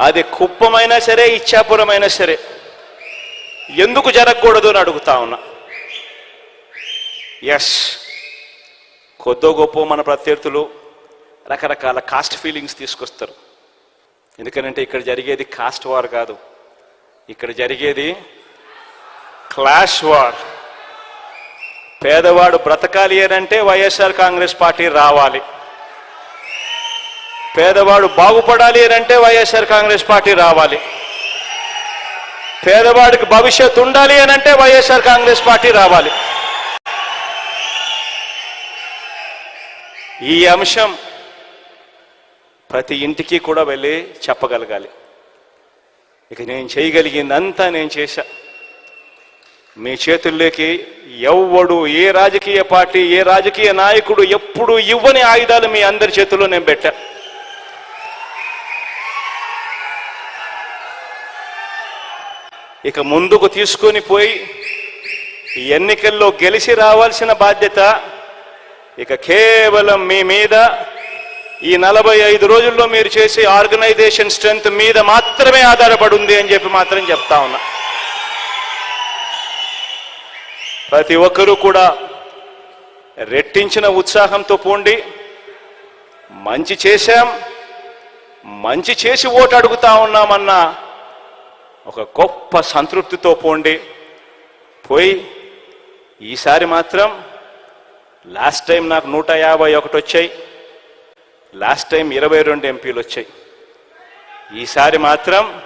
అది కుప్పమైనా సరే ఇచ్చాపురమైనా సరే. ఎందుకు జరగకూడదు అని అడుగుతా ఉన్నా. ఎస్ కొద్దో గొప్ప మన ప్రత్యర్థులు రకరకాల కాస్ట్ ఫీలింగ్స్ తీసుకొస్తారు. ఎందుకనంటే ఇక్కడ జరిగేది కాస్ట్ వార్ కాదు. ఇక్కడ జరిగేది క్లాష్ వార్ పేదవాడు బ్రతకాలి అనంటే వైఎస్ఆర్ కాంగ్రెస్ పార్టీ రావాలి. పేదవాడు బాగుపడాలి అని అంటే వైఎస్ఆర్ కాంగ్రెస్ పార్టీ రావాలి. పేదవాడికి భవిష్యత్తు ఉండాలి అని అంటే వైఎస్ఆర్ కాంగ్రెస్ పార్టీ రావాలి. ఈ అంశం ప్రతి ఇంటికి కూడా వెళ్ళి చెప్పగలగాలి. ఇక నేను చేయగలిగిందంతా నేను చేశా. మీ చేతుల్లోకి ఎవ్వడు ఏ రాజకీయ పార్టీ ఏ రాజకీయ నాయకుడు ఎప్పుడు ఇవ్వని ఆయుధాలు మీ అందరి చేతుల్లో నేను పెట్టా. ఇక ముందుకు తీసుకొని పోయి ఎన్నికల్లో గెలిచి రావాల్సిన బాధ్యత ఇక కేవలం మీ మీద. ఈ నలభై ఐదు రోజుల్లో మీరు చేసే ఆర్గనైజేషన్ స్ట్రెంగ్త్ మీద మాత్రమే ఆధారపడి ఉంది అని చెప్పి మాత్రం చెప్తా ఉన్నా. ప్రతి ఒక్కరూ కూడా రెట్టించిన ఉత్సాహంతో పోండి. మంచి చేశాం. మంచి చేసి ఓటు అడుగుతా ఉన్నామన్న ఒక గొప్ప సంతృప్తితో పోండి. పోయి ఈసారి మాత్రం లాస్ట్ టైం నాకు నూట యాభై ఒకటి వచ్చాయి. లాస్ట్ టైం ఇరవై రెండు ఎంపీలు వచ్చాయి. ఈసారి మాత్రం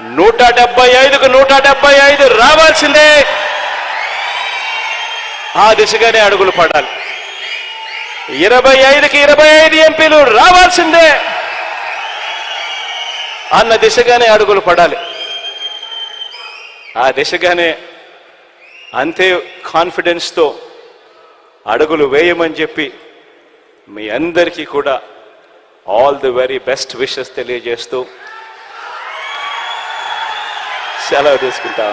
నూట డెబ్బై ఐదుకు నూట డెబ్బై ఐదు రావాల్సిందే. ఆ దిశగానే అడుగులు పడాలి. ఇరవై ఐదుకి ఇరవై ఐదు ఎంపీలు రావాల్సిందే. అన్న దిశగానే అడుగులు పడాలి. ఆ దిశగానే అంతే కాన్ఫిడెన్స్తో అడుగులు వేయమని చెప్పి మీ అందరికీ కూడా all the very best wishes తెలియజేస్తూ సెలవు తీసుకుంటా